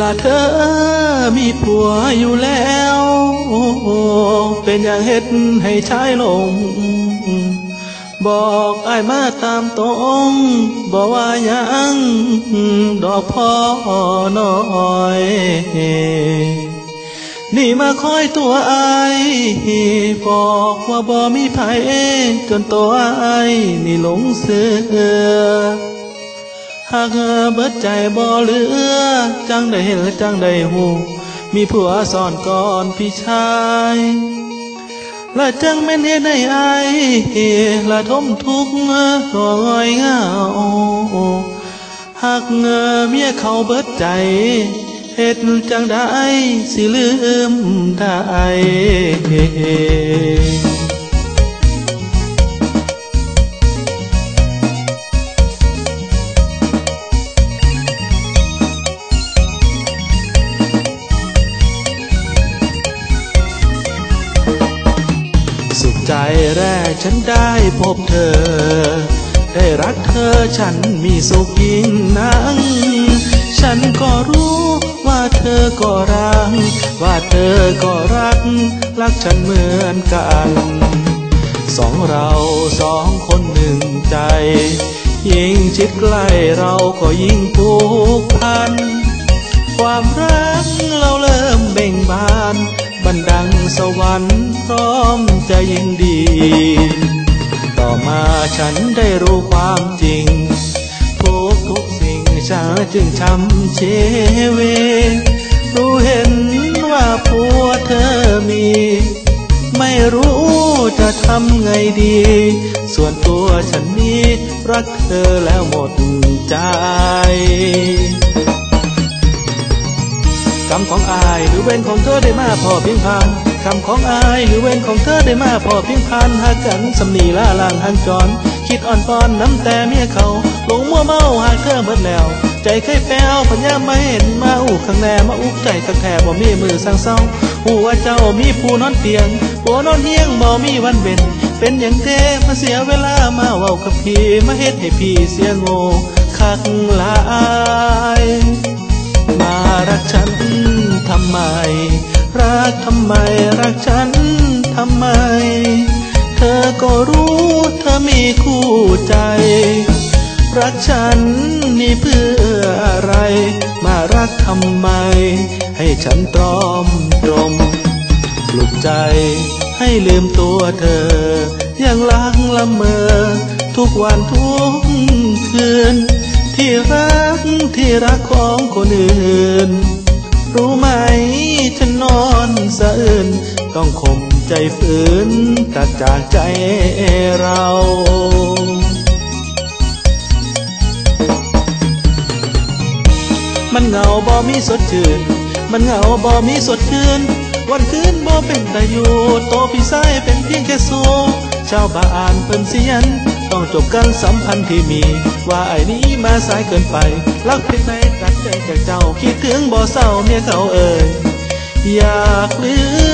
ละเธอมีผัวอยู่แล้ว เป็นอย่างเฮ็ดให้ชายหลง บอกไอ้มาตามตรงบอกว่ายังดอกพ่อน้อย นี่มาคอยตัวไอายบอกว่าบ่มีไผจนตัวไอายนี่หลงเสือ หากเบิดใจบ่เหลือ จังได้เห็นจังได้หูมีผัวซ่อนก่อนพี่ชายและจังแม่นเฮ็ดให้อายละทมทุกข์ก็ง่อยเหงาหากเมียเขาเบิดใจเฮ็ดจังได้สิลืมได้ แรกฉันได้พบเธอ ได้รักเธอฉันมีสุขยิ่งนักฉันก็รู้ว่าเธอก็รัก ว่าเธอก็รัก รักฉันเหมือนกัน สองเราสองคนหนึ่งใจ ยิ่งชิดใกล้เราก็ยิ่งผูกพัน ความรักเราเริ่มเบ่งบานันดังสวรรค์พร้อมจะยิ่งดี ต่อมาฉันได้รู้ความจริงทุกทุกสิ่งฉันจึงช้ำเชเวรู้เห็นว่าผัวเธอมี ไม่รู้จะทำไงดี ส่วนตัวฉันนี้รักเธอแล้วหมดใจ คำของอายหรือเว้นของเธอได้มาพอเพียงผ่านคำของอายหรือเว้นของเธอได้มาพอเพียงผ่านหากกันสำนีล่าลางหันจร คิดอ่อนปอนน้ำแต่เมียเขาหลงมัวเมาหากเธอเบิดแล้ว ใจเคยแป้วพัญญาไม่เห็นมาอุกข้างแนมาอุกใจข้างแทบบ่มีมือสั่งเศร้าหัวเจ้ามีผู้นอนเตียงผัวนอนเฮียงบ่มีวันเว้นเป็นอย่างเทมาเสียเวลามาเว้ากับพี่มาเฮ็ดให้พี่เสียโง่คักหลาย มารักฉันทำไม รักทำไมรักฉันทำไม เธอก็รู้เธอมีคู่ใจ รักฉันนี่เพื่ออะไร มารักทำไม ให้ฉันตรอมตรมปลุกใจให้ลืมตัวเธอยังล้างละเมอ ทุกวันทุกคืน ที่รักที่รักของคนอื่น รู้ไหมฉันนอนสะอื่นต้องข่มใจฝืนตัดจากใจเรามันเหงาบ่มีสดชื่น มันเหงาบ่มีสดชื่น วันคืนบ่เป็นตาอยู่โตพี่ชายเป็นเพียงแค่สู ชาวบ้านเพิ่นเสียน ต้องจบกันสัมพันธ์ที่มี ว่าไอ้นี้มาสายเกินไป รักเพียงไหนตัดใจจากเจ้า คิดถึงบ่เศร้าเมียเขาเอ่ยอยากลืม